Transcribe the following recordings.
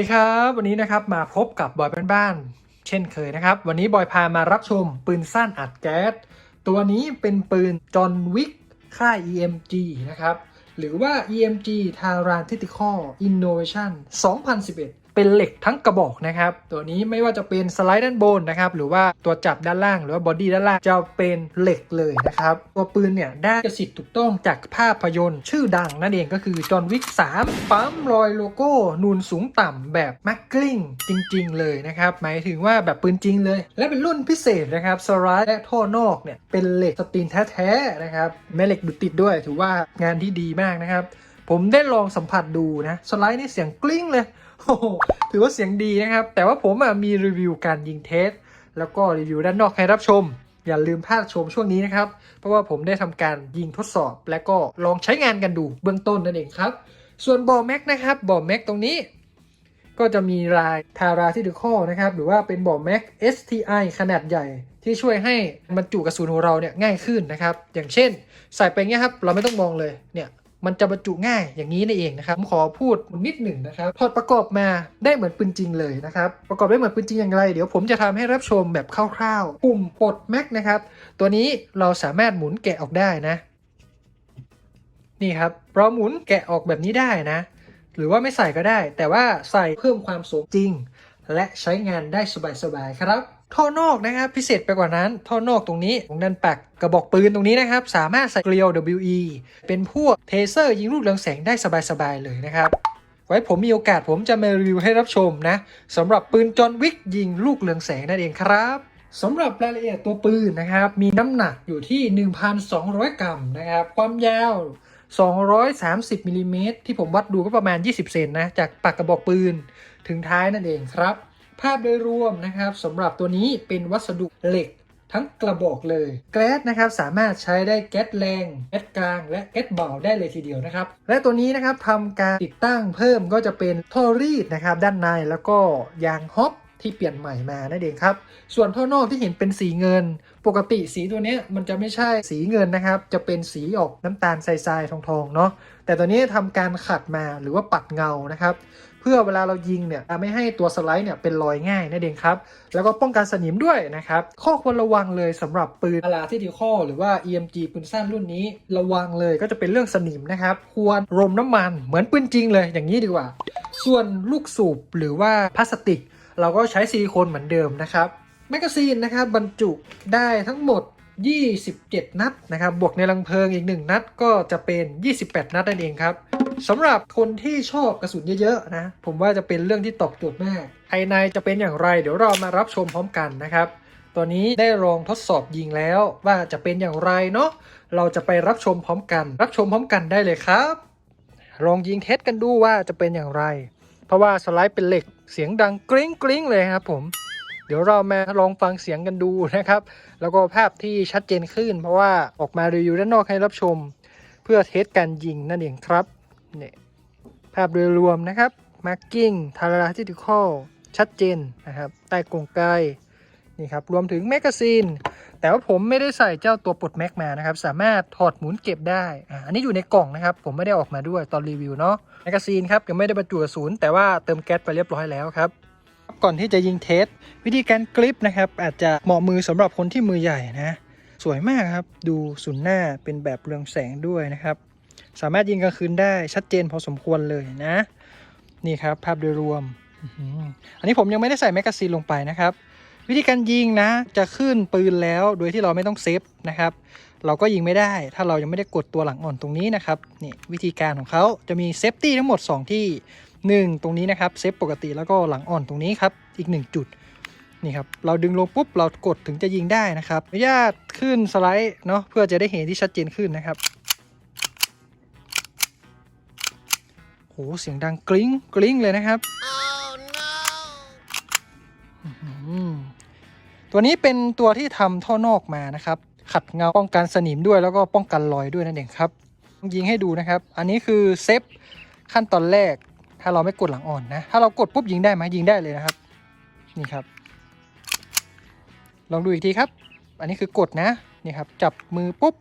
สวัสดีครับ วันนี้นะครับมาพบกับบอยบ้านๆเช่นเคยนะครับ วันนี้บอยพามารับชมปืนสั้นอัดแก๊ส ตัวนี้เป็นปืนจอห์นวิกค่าย EMG นะครับ หรือว่า EMG t a r a n t i t i c a l Innovation 2011 เป็นเหล็กทั้งกระบอกนะครับ ตัวนี้ไม่ว่าจะเป็นสไลด์ด้านบนนะครับ หรือว่าตัวจับด้านล่าง หรือว่าบอดี้ด้านล่างจะเป็นเหล็กเลยนะครับ ตัวปืนเนี่ยได้สิทธิ์ถูกต้องจากภาพยนตร์ชื่อดังนั่นเองก็คือจอห์นวิก3ปั๊มรอยโลโก้ นูนสูงต่ำแบบแมกกลิ้งจริง ๆ เลยนะครับ หมายถึงว่าแบบปืนจริงเลย และเป็นรุ่นพิเศษนะครับสไลด์และท่อนอกเนี่ยเป็นเหล็กสตีนแท้ๆนะครับแม่เหล็กดูดติดด้วย ถือว่างานที่ดีมากนะครับผมได้ลองสัมผัสดูนะสไลด์นี่เสียงกลิ้งเลย โอ้ถือว่าเสียงดีนะครับ แต่ว่าผมมีรีวิวการยิงเทส แล้วก็รีวิวด้านนอกให้รับชม อย่าลืมพลาดชมช่วงนี้นะครับ เพราะว่าผมได้ทำการยิงทดสอบ และก็ลองใช้งานกันดูเบื้องต้นนั่นเองครับ ส่วนบอแม็กนะครับบอแม็กตรงนี้ ก็จะมีลายทาราที่ดูข้อนะครับ หรือว่าเป็นบอแม็ก STI ขนาดใหญ่ที่ช่วยให้บรรจุกระสุนของเราเนี่ยง่ายขึ้นนะครับ อย่างเช่น ใส่ไปเงี้ยครับ เราไม่ต้องมองเลยเนี่ย มันจะบรรจุง่ายอย่างนี้นี่เองนะครับผมขอพูดนิดหนึ่งนะครับถอดประกอบมาได้เหมือนปืนจริงเลยนะครับประกอบได้เหมือนปืนจริงอย่างไร เดี๋ยวผมจะทำให้รับชมแบบคร่าวๆปุ่มปลดแม็กนะครับตัวนี้เราสามารถหมุนแกะออกได้นะ นี่ครับเราหมุนแกะออกแบบนี้ได้นะ หรือว่าไม่ใส่ก็ได้ แต่ว่าใส่เพิ่มความสมจริง และใช้งานได้สบายๆครับ ท่อนอกนะครับพิเศษไปกว่านั้นท่อนอกตรงนี้ตรงด้านปากกระบอกปืนตรงนี้นะครับ สามารถใส่เกลียว WE เป็นพวกเทเซอร์ยิงลูกเรืองแสงได้สบายๆเลยนะครับ ไว้ผมมีโอกาสผมจะมารีวิวให้รับชมนะสำหรับปืนจอห์นวิกยิงลูกเรืองแสงนั่นเองครับสำหรับรายละเอียดตัวปืนนะครับ มีน้ำหนักอยู่ที่ 1,200 กรัมนะครับ ความยาว 230มิลลิเมตรที่ผมวัดดูก็ประมาณ 20 เซนนะ จากปากกระบอกปืนถึงท้ายนั่นเองครับ ภาพโดยรวมนะครับสำหรับตัวนี้เป็นวัสดุเหล็กทั้งกระบอกเลย แก๊สนะครับสามารถใช้ได้แก๊สแรง แก๊สกลาง และแก๊สเบาได้เลยทีเดียวนะครับ และตัวนี้นะครับทำการติดตั้งเพิ่มก็จะเป็นท่อรีดนะครับด้านในแล้วก็ยางฮอปที่เปลี่ยนใหม่มานั่นเองครับ ส่วนท่อนอกที่เห็นเป็นสีเงิน ปกติสีตัวนี้มันจะไม่ใช่สีเงินนะครับ จะเป็นสีออกน้ำตาลทรายๆทองๆเนาะ แต่ตัวนี้ทำการขัดมาหรือว่าปัดเงานะครับ เพื่อเวลาเรายิงเนี่ยไม่ให้ตัวสไลด์เนี่ยเป็นรอยง่ายนั่นเองครับ แล้วก็ป้องกันสนิมด้วยนะครับ ข้อควรระวังเลยสำหรับปืนอาราที่ดีข้อหรือว่า EMG ปืนสั้นรุ่นนี้ ระวังเลยก็จะเป็นเรื่องสนิมนะครับ ควรรมน้ำมันเหมือนปืนจริงเลยอย่างนี้ดีกว่า ส่วนลูกสูบหรือว่าพลาสติก เราก็ใช้ซิลิโคนเหมือนเดิมนะครับแมกกาซีนนะครับบรรจุได้ทั้งหมด 27 นัดนะครับ บวกในรังเพลิงอีก 1 นัดก็จะเป็น 28 นัดนั่นเองครับ สำหรับคนที่ชอบกระสุนเยอะๆนะ ผมว่าจะเป็นเรื่องที่ตอบโจทย์มากภายในจะเป็นอย่างไร เดี๋ยวเรามารับชมพร้อมกันนะครับตอนนี้ได้ลองทดสอบยิงแล้วว่าจะเป็นอย่างไรเนาะเราจะไปรับชมพร้อมกัน รับชมพร้อมกันได้เลยครับ ลองยิงเทสกันดูว่าจะเป็นอย่างไร เพราะว่าสไลด์เป็นเหล็กเสียงดังกริ๊งกริ๊งเลยครับผมเดี๋ยวเรามาลองฟังเสียงกันดูนะครับ แล้วก็ภาพที่ชัดเจนขึ้น เพราะว่าออกมารีวิวด้านนอกให้รับชม เพื่อเทสการยิงนั่นเองครับ เนี่ยภาพโดยรวมนะครับมาร์กิ้งทาราทิติคอลชัดเจนนะครับใต้กรงไกนี่ครับรวมถึงแมกกาซีนแต่ว่าผมไม่ได้ใส่เจ้าตัวปลดแม็กมานะครับ สามารถถอดหมุนเก็บได้อ่าอันนี้อยู่ในกล่องนะครับ ผมไม่ได้ออกมาด้วยตอนรีวิวเนาะแมกกาซีนครับยังไม่ได้บรรจุกระสุนแต่ว่าเติมแก๊สไปเรียบร้อยแล้วครับก่อนที่จะยิงเทส วิธีการกริปนะครับ อาจจะเหมาะมือสำหรับคนที่มือใหญ่นะ สวยมากครับ ดูสุนหน้าเป็นแบบเรืองแสงด้วยนะครับ สามารถยิงกลางคืนได้ชัดเจนพอสมควรเลยนะ นี่ครับภาพโดยรวม อันนี้ผมยังไม่ได้ใส่แมกกาซีนลงไปนะครับ วิธีการยิงนะ จะขึ้นปืนแล้วโดยที่เราไม่ต้องเซฟนะครับ เราก็ยิงไม่ได้ ถ้าเรายังไม่ได้กดตัวหลังอ่อนตรงนี้นะครับนี่วิธีการของเขาจะมีเซฟตี้ทั้งหมด 2 ที่ 1 ตรงนี้นะครับเซฟปกติแล้วก็หลังอ่อนตรงนี้ครับอีก 1 จุดนี่ครับ เราดึงลงปุ๊บ เรากดถึงจะยิงได้นะครับอนุญาตขึ้นสไลด์เนาะเพื่อจะได้เห็นที่ชัดเจนขึ้นนะครับ เสียงดังกริ๊งกริ๊งเลยนะครับอื้อหือตัวนี้เป็นตัวที่ทำท่อนอกมานะครับ ขัดเงาป้องกันสนิมด้วยแล้วก็ป้องกันรอยด้วยนั่นเองครับยิงให้ดูนะครับ อันนี้คือเซฟขั้นตอนแรก ถ้าเราไม่กดหลังอ่อนนะ ถ้าเรากดปุ๊บยิงได้ไหมยิงได้เลยนะครับ นี่ครับ ลองดูอีกทีครับ อันนี้คือกดนะ นี่ครับ จับมือปุ๊บ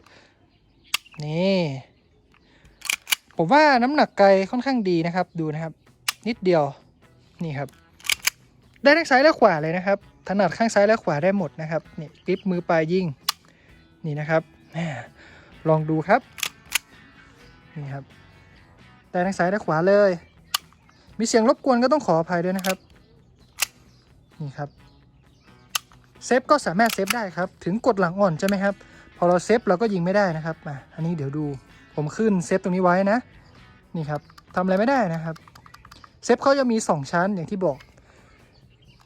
นี่ ผมว่าน้ำหนักไกลค่อนข้างดีนะครับ ดูนะครับ นิดเดียวนี่ครับ ได้ทั้งซ้ายและขวาเลยนะครับ ถนัดข้างซ้ายและขวาได้หมดนะครับนี่กริปมือปลายยิงนี่นะครับลองดูครับนี่ครับได้ทั้งซ้ายและขวาเลย มีเสียงรบกวนก็ต้องขออภัยด้วยนะครับนี่ครับเซฟก็สามารถเซฟได้ครับ ถึงกดหลังอ่อนใช่ไหมครับ พอเราเซฟเราก็ยิงไม่ได้นะครับมาอันนี้เดี๋ยวดู ผมขึ้นเซฟตรงนี้ไว้นะ นี่ครับทำอะไรไม่ได้นะครับ เซฟเขาจะมี 2 ชั้นอย่างที่บอก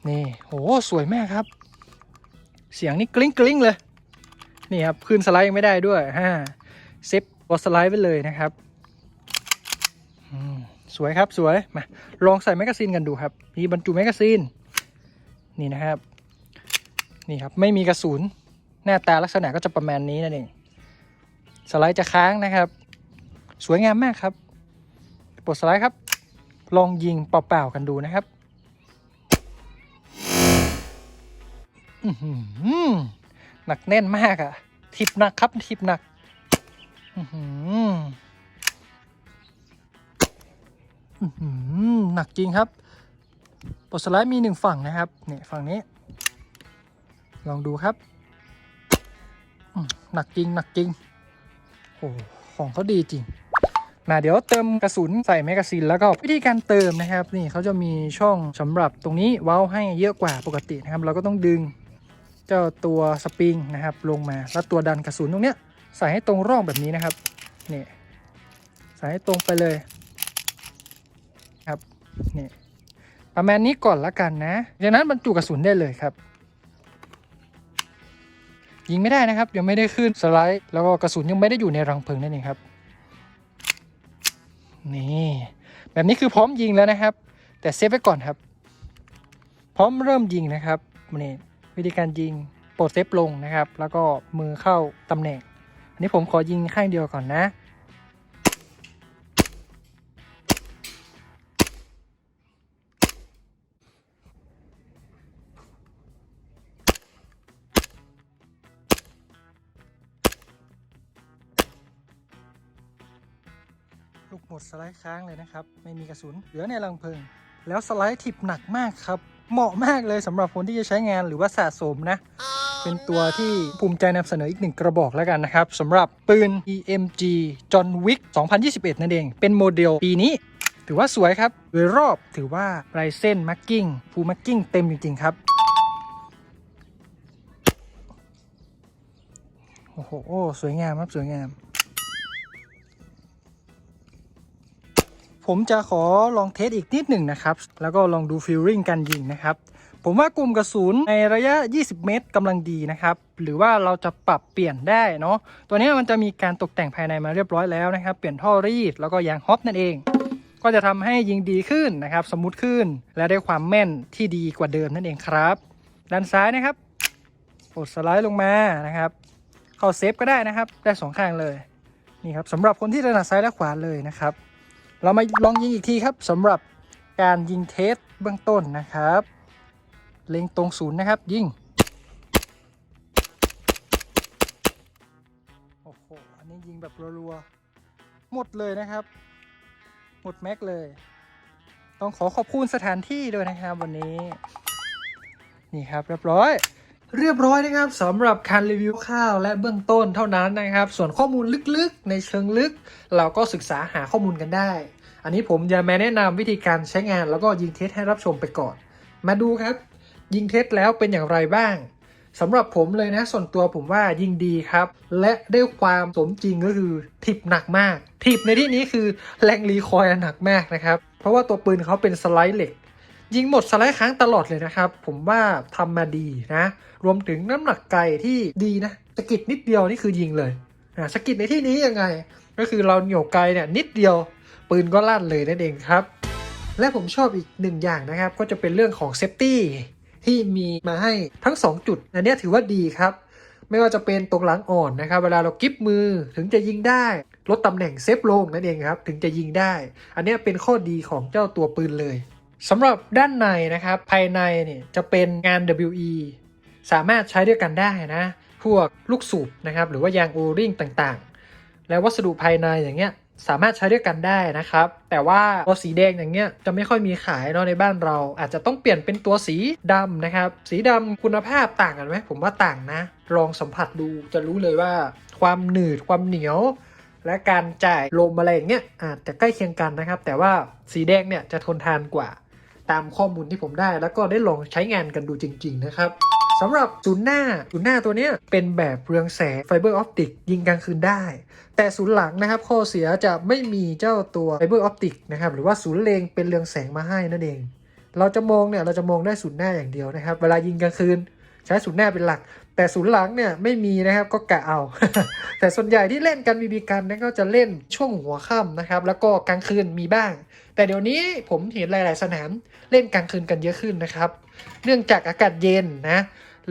นี่โหสวยมากครับ เสียงนี่กลิ้งกลิ้งเลย นี่ครับขึ้นสไลด์ยังไม่ได้ด้วยฮ่าเซฟบอสไลด์ไปเลยนะครับอืมสวยครับสวยมาลองใส่แมกกาซีนกันดูครับมีบรรจุแมกกาซีนนี่นะครับ นี่ครับไม่มีกระสุนหน้าตาลักษณะก็จะประมาณนี้นั่นเองสไลด์จะค้างนะครับ สวยงามมากครับปลดสไลด์ครับ ลองยิงเปล่าๆกันดูนะครับหนักแน่นมากอะทิปหนักครับทิปหนักหนักจริงครับปลดสไลด์มีหนึ่งฝั่งนะครับเนี่ยฝั่งนี้ ลองดูครับหนักจริงหนักจริงโอ้ของเขาดีจริง นะเดี๋ยวเติมกระสุนใส่แมกกาซีนแล้วก็วิธีการเติมนะครับนี่เขาจะมีช่องสำหรับตรงนี้เว้าให้เยอะกว่าปกตินะครับ เราก็ต้องดึงเจ้าตัวสปริงนะครับลงมาแล้วตัวดันกระสุนตรงเนี้ยใส่ให้ตรงร่องแบบนี้นะครับนี่ใส่ให้ตรงไปเลยครับนี่ประมาณนี้ก่อนละกันนะจากนั้นบรรจุกระสุนได้เลยครับ ยิงไม่ได้นะครับยังไม่ได้ขึ้นสไลด์ แล้วก็กระสุนยังไม่ได้อยู่ในรังเพลิงนั่นเองครับ นี่แบบนี้คือพร้อมยิงแล้วนะครับ แต่เซฟไว้ก่อนครับ พร้อมเริ่มยิงนะครับนี่วิธีการยิงโปรดเซฟลงนะครับ แล้วก็มือเข้าตำแหน่งอันนี้ผมขอยิงข้างเดียวก่อนนะ ไลด์ค้างเลยนะครับ ไม่มีกระสุนเหลือในรังเพลิง แล้วสไลด์ทิปหนักมากครับ เหมาะมากเลยสำหรับคนที่จะใช้งานหรือว่าสะสมนะ เป็นตัวที่ภูมิใจนำเสนออีกหนึ่งกระบอกแล้วกันนะครับสำหรับปืน EMG John Wick 2021 นั่นเอง เป็นโมเดลปีนี้ถือว่าสวยครับ โดยรอบถือว่าลายเส้นมาร์กิ้งฟูมาร์กิ้งเต็มจริง ๆ ครับ โอ้โห สวยงามครับ สวยงาม ผมจะขอลองเทสอีกนิดหนึ่งนะครับ แล้วก็ลองดูฟิลลิ่งการยิงนะครับ ผมว่ากลุ่มกระสุนในระยะ 20 เมตรกำลังดีนะครับ หรือว่าเราจะปรับเปลี่ยนได้เนาะตัวนี้มันจะมีการตกแต่งภายในมาเรียบร้อยแล้วนะครับ เปลี่ยนท่อรีดแล้วก็ยางฮอปนั่นเอง ก็จะทำให้ยิงดีขึ้นนะครับ สมูทขึ้น และได้ความแม่นที่ดีกว่าเดิมนั่นเองครับ ด้านซ้ายนะครับกดสไลด์ลงมานะครับ เข้าเซฟก็ได้นะครับ ได้สองข้างเลยนี่ครับสำหรับคนที่ถนัดซ้ายและขวาเลยนะครับ เรามาลองยิงอีกทีครับสำหรับการยิงเทสเบื้องต้นนะครับ เล็งตรงศูนย์นะครับ ยิงโอ้โหอันนี้ยิงแบบรัวๆหมดเลยนะครับ หมดแม็กเลย ต้องขอขอบคุณสถานที่ด้วยนะครับวันนี้ นี่ครับเรียบร้อย เรียบร้อยนะครับสำหรับการรีวิวข้าวและเบื้องต้นเท่านั้นนะครับ ส่วนข้อมูลลึกๆ ในเชิงลึก เราก็ศึกษาหาข้อมูลกันได้ อันนี้ผมจะมาแนะนำวิธีการใช้งานแล้วก็ยิงเทสให้รับชมไปก่อน มาดูครับ ยิงเทสแล้วเป็นอย่างไรบ้างสำหรับผมเลยนะส่วนตัวผมว่ายิงดีครับ และได้ความสมจริงก็คือทิปหนักมาก ทิปในที่นี้คือแรงรีคอยล์หนักมากนะครับ เพราะว่าตัวปืนเขาเป็นสไลด์เหล็ก ยิงหมดสไลด์ค้างตลอดเลยนะครับ ผมว่าทำมาดีนะ รวมถึงน้ำหนักไกที่ดีนะสกิดนิดเดียวนี่คือยิงเลยนะสกิดในที่นี้ยังไง ก็คือเราเหนี่ยวไกเนี่ยนิดเดียวปืนก็ลั่นเลยนั่นเองครับ และผมชอบอีกหนึ่งอย่างนะครับ ก็จะเป็นเรื่องของเซฟตี้ที่มีมาให้ทั้ง 2 จุด อันนี้ถือว่าดีครับ ไม่ว่าจะเป็นตรงหลังอ่อนนะครับ เวลาเรากิฟมือถึงจะยิงได้ลดตำแหน่งเซฟลงนั่นเองครับ ถึงจะยิงได้ อันนี้เป็นข้อดีของเจ้าตัวปืนเลย สำหรับด้านในนะครับ ภายในเนี่ยจะเป็นงาน WE สามารถใช้ด้วยกันได้นะ พวกลูกสูบนะครับ หรือว่ายางโอริงต่างๆ แล้ววัสดุภายในอย่างเงี้ยสามารถใช้ด้วยกันได้นะครับ แต่ว่าตัวสีแดงอย่างเงี้ยจะไม่ค่อยมีขายเนาะในบ้านเรา อาจจะต้องเปลี่ยนเป็นตัวสีดำนะครับ สีดำคุณภาพต่างกันไหมผมว่าต่างนะ ลองสัมผัสดูจะรู้เลยว่า ความหนืดความเหนียว และการจ่ายลมอะไรอย่างเงี้ยอาจจะใกล้เคียงกันนะครับ แต่ว่าสีแดงเนี่ยจะทนทานกว่า ตามข้อมูลที่ผมได้ แล้วก็ได้ลองใช้งานกันดูจริง ๆ นะครับสำหรับศูนย์หน้าศูนย์หน้าตัวนี้เป็นแบบเรืองแสงไฟเบอร์ออปติกยิงกลางคืนได้ แต่ศูนย์หลังนะครับ ข้อเสียจะไม่มีเจ้าตัวไฟเบอร์ออปติกนะครับหรือว่าศูนย์เลงเป็นเรืองแสงมาให้นั่นเอง เราจะมองเนี่ยเราจะมองได้ศูนย์หน้าอย่างเดียวนะครับ เวลายิงกลางคืนใช้ศูนย์หน้าเป็นหลัก แต่ศูนย์หลังเนี่ยไม่มีนะครับก็กะเอา แต่ส่วนใหญ่ที่เล่นกันบีบีกันนี่ยก็จะเล่นช่วงหัวค่ำนะครับแล้วก็กลางคืนมีบ้าง แต่เดี๋ยวนี้ผมเห็นหลาย ๆ สนาม เล่นกลางคืนกันเยอะขึ้นนะครับ เนื่องจากอากาศเย็นนะ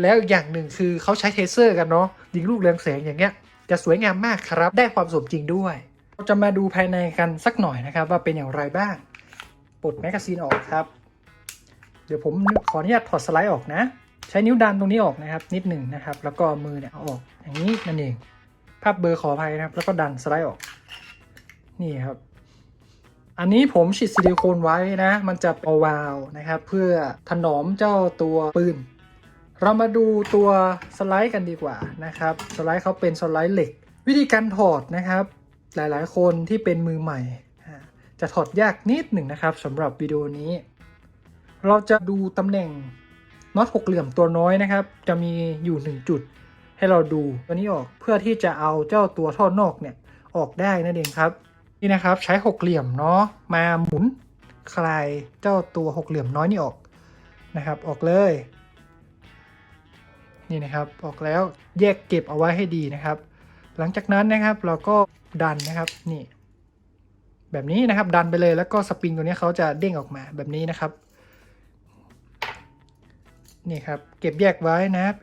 แล้วอย่างหนึ่งคือเขาใช้เทเซอร์กันเนาะยิงลูกเรืองแสงอย่างเงี้ยจะสวยงามมากครับ ได้ความสมจริงด้วยเราจะมาดูภายในกันสักหน่อยนะครับ ว่าเป็นอย่างไรบ้างปลดแมกกาซีนออกครับ เดี๋ยวผมขออนุญาตถอดสไลด์ออกนะ ใช้นิ้วดันตรงนี้ออกนะครับ นิดหนึ่งนะครับ แล้วก็มือเนี่ยเอาออกอย่างนี้นั่นเอง ภาพเบอร์ขออภัยนะครับ แล้วก็ดันสไลด์ออก นี่ครับ อันนี้ผมฉีดซิลิโคนไว้นะ มันจะเอาวาวนะครับ เพื่อถนอมเจ้าตัวปืน เรามาดูตัวสไลด์กันดีกว่านะครับ สไลด์เขาเป็นสไลด์เหล็ก วิธีการถอดนะครับ หลายๆ คนที่เป็นมือใหม่ จะถอดยากนิดหนึ่งนะครับสำหรับวิดีโอนี้ เราจะดูตำแหน่งน็อตหกเหลี่ยมตัวน้อยนะครับ จะมีอยู่หนึ่งจุด ให้เราดูตัวนี้ออกเพื่อที่จะเอาเจ้าตัวท่อนอกเนี่ยออกได้นั่นเองครับ นี่นะครับใช้หกเหลี่ยมเนาะมาหมุนคลายเจ้าตัวหกเหลี่ยมน้อยนี่ออกนะครับ ออกเลย นี่นะครับออกแล้วแยกเก็บเอาไว้ให้ดีนะครับ หลังจากนั้นนะครับเราก็ดันนะครับนี่แบบนี้นะครับดันไปเลยแล้วก็สปริงตัวนี้เขาจะเด้งออกมาแบบนี้นะครับนี่ครับเก็บแยกไว้นะครับ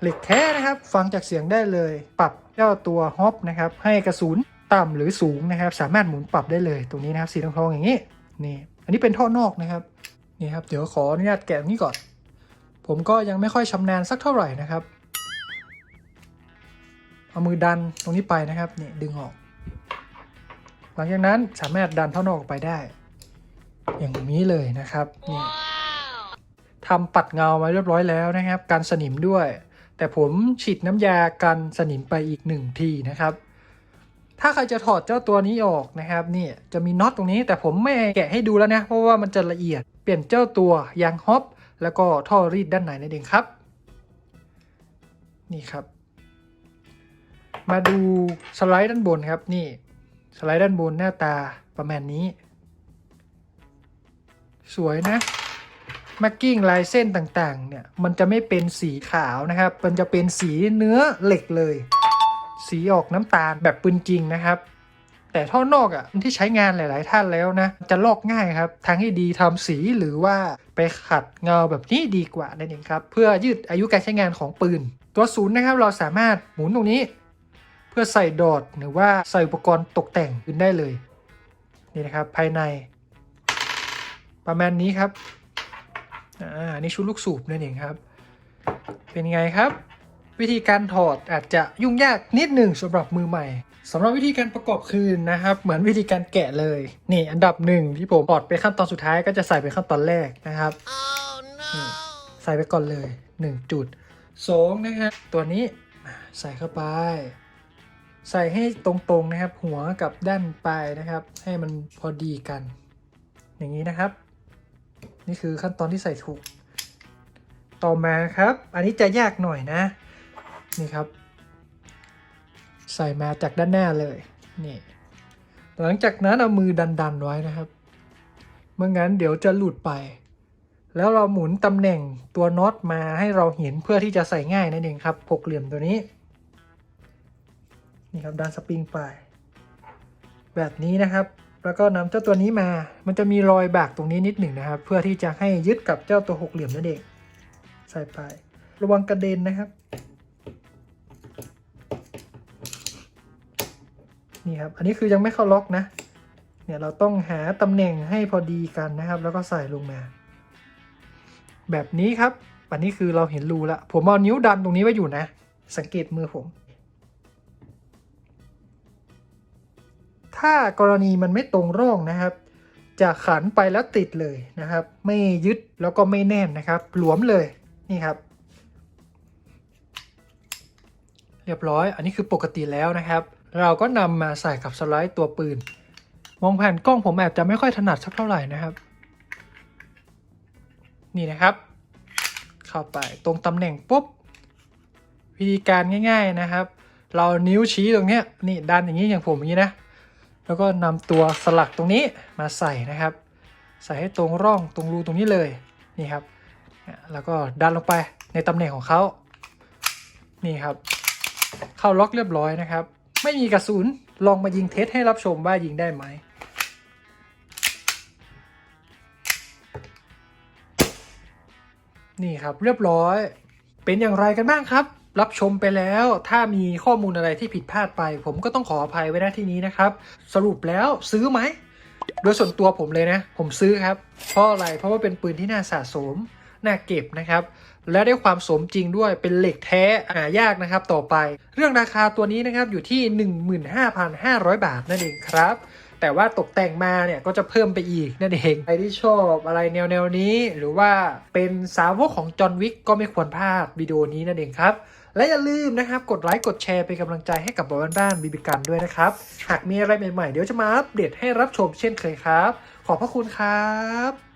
เหล็กแท้นะครับ ฟังจากเสียงได้เลย ปรับเจ้าตัวฮอปนะครับให้กระสุนต่ำหรือสูงนะครับ สามารถหมุนปรับได้เลยตรงนี้นะครับสีทองๆอย่างนี้นี่อันนี้เป็นท่อนอกนะครับนี่ครับเดี๋ยวขออนุญาตแกะตรงนี้ก่อน ผมก็ยังไม่ค่อยชำนาญสักเท่าไหร่นะครับ เอามือดันตรงนี้ไปนะครับนี่ดึงออก หลังจากนั้นสามารถดันท่อนอกออกไปได้ อย่างนี้เลยนะครับนี่ทำปัดเงาไว้เรียบร้อยแล้วนะครับกันสนิมด้วย แต่ผมฉีดน้ำยากันสนิมไปอีกหนึ่งทีนะครับ ถ้าใครจะถอดเจ้าตัวนี้ออกนะครับนี่จะมีน็อตตรงนี้แต่ผมไม่แกะให้ดูแล้วนะ เพราะว่ามันจะละเอียดเปลี่ยนเจ้าตัวยางฮอปแล้วก็ท่อรีดด้านในนั่นเองครับ นี่ครับ มาดูสไลด์ด้านบนครับนี่สไลด์ด้านบนหน้าตาประมาณนี้ สวยนะ ม็กกิ้งลายเส้นต่างๆเนี่ยมันจะไม่เป็นสีขาวนะครับ มันจะเป็นสีเนื้อเหล็กเลย สีออกน้ำตาลแบบปืนจริงนะครับ แต่ท่อนอกอะ่ะที่ใช้งานหลาย ๆ ท่านแล้วนะ จะลอกง่ายครับทางที่ดีทำสีหรือว่าไปขัดเงาแบบนี้ดีกว่านั่นเองครับ เพื่อยืดอายุการใช้งานของปืน ตัวศูนย์นะครับเราสามารถหมุนตรงนี้ เพื่อใส่ดอทหรือว่าใส่อุปกรณ์ตกแต่งปืนได้เลยนี่นะครับภายใน ประมาณนี้ครับ อ่าอันนี่ชุดลูกสูบนั่นเองครับ เป็นไงครับ วิธีการถอดอาจจะยุ่งยากนิดหนึ่งสำหรับมือใหม่สำหรับวิธีการประกอบคืนนะครับ เหมือนวิธีการแกะเลย นี่อันดับหนึ่งที่ผมถอดไปขั้นตอนสุดท้ายก็จะใส่เป็นขั้นตอนแรกนะครับนี่ใส่ไปก่อนเลย 1 จุด2นะฮะตัวนี้อ่าใส่เข้าไป ใส่ให้ตรงๆนะครับ หัวกับด้านปลายนะครับ ให้มันพอดีกัน อย่างนี้นะครับ นี่คือขั้นตอนที่ใส่ถูก ต่อมาครับ อันนี้จะยากหน่อยนะ นี่ครับ ใส่มาจากด้านหน้าเลย นี่ หลังจากนั้นเอามือดันๆไว้นะครับเมื่องั้นเดี๋ยวจะหลุดไป แล้วเราหมุนตำแหน่งตัวน็อตมาให้เราเห็นเพื่อที่จะใส่ง่ายนั่นเองครับหกเหลี่ยมตัวนี้ นี่ครับดันสปริงไป แบบนี้นะครับ แล้วก็นำเจ้าตัวนี้มา มันจะมีรอยบากตรงนี้นิดหนึ่งนะครับ เพื่อที่จะให้ยึดกับเจ้าตัวหกเหลี่ยมนั่นเอง ใส่ไป ระวังกระเด็นนะครับ นี่ครับ อันนี้คือยังไม่เข้าล็อกนะ เนี่ยเราต้องหาตำแหน่งให้พอดีกันนะครับ แล้วก็ใส่ลงมา แบบนี้ครับ อันนี้คือเราเห็นรูล้วผมเอานิ้วดันตรงนี้ไว้อยู่นะ สังเกตมือผม ถ้ากรณีมันไม่ตรงร่องนะครับ จะขันไปแล้วติดเลยนะครับ ไม่ยึดแล้วก็ไม่แน่นนะครับ หลวมเลยนี่ครับ เรียบร้อย อันนี้คือปกติแล้วนะครับ เราก็นำมาใส่กับสไลด์ตัวปืน มองผ่านกล้องผมแอบจะไม่ค่อยถนัดสักเท่าไหร่นะครับ นี่นะครับ เข้าไปตรงตำแหน่งปุ๊บวิธีการง่าย ๆนะครับ เรานิ้วชี้ตรงเนี้ยนี่ดันอย่างนี้อย่างผมอย่างนี้นะ แล้วก็นำตัวสลักตรงนี้มาใส่นะครับ ใส่ให้ตรงร่องตรงรูตรงนี้เลยนี่ครับ แล้วก็ดันลงไปในตำแหน่งของเขานี่ครับ เข้าล็อกเรียบร้อยนะครับ ไม่มีกระสุนลองมายิงเทสให้รับชมว่ายิงได้ไหมนี่ครับเรียบร้อยเป็นอย่างไรกันบ้างครับ รับชมไปแล้ว ถ้ามีข้อมูลอะไรที่ผิดพลาดไป ผมก็ต้องขออภัยไว้ณที่นี้นะครับ สรุปแล้วซื้อไหม โดยส่วนตัวผมเลยนะ ผมซื้อครับ เพราะอะไร เพราะว่าเป็นปืนที่น่าสะสม น่าเก็บนะครับ และได้ความสมจริงด้วย เป็นเหล็กแท้หายากนะครับ ต่อไป เรื่องราคาตัวนี้นะครับอยู่ที่ 15,500 บาทนั่นเองครับแต่ว่าตกแต่งมาเนี่ยก็จะเพิ่มไปอีกนั่นเองใครที่ชอบอะไรแนวแนวนี้ หรือว่าเป็นสาวกของจอห์นวิกก็ไม่ควรพลาดวิดีโอนี้นั่นเองครับ และอย่าลืมนะครับ กดไลค์กดแชร์เป็นกำลังใจให้กับบอบ้านๆบีบีกันด้วยนะครับ หากมีอะไรใหม่ๆ เดี๋ยวจะมาอัปเดตให้รับชมเช่นเคยครับ ขอบพระคุณครับ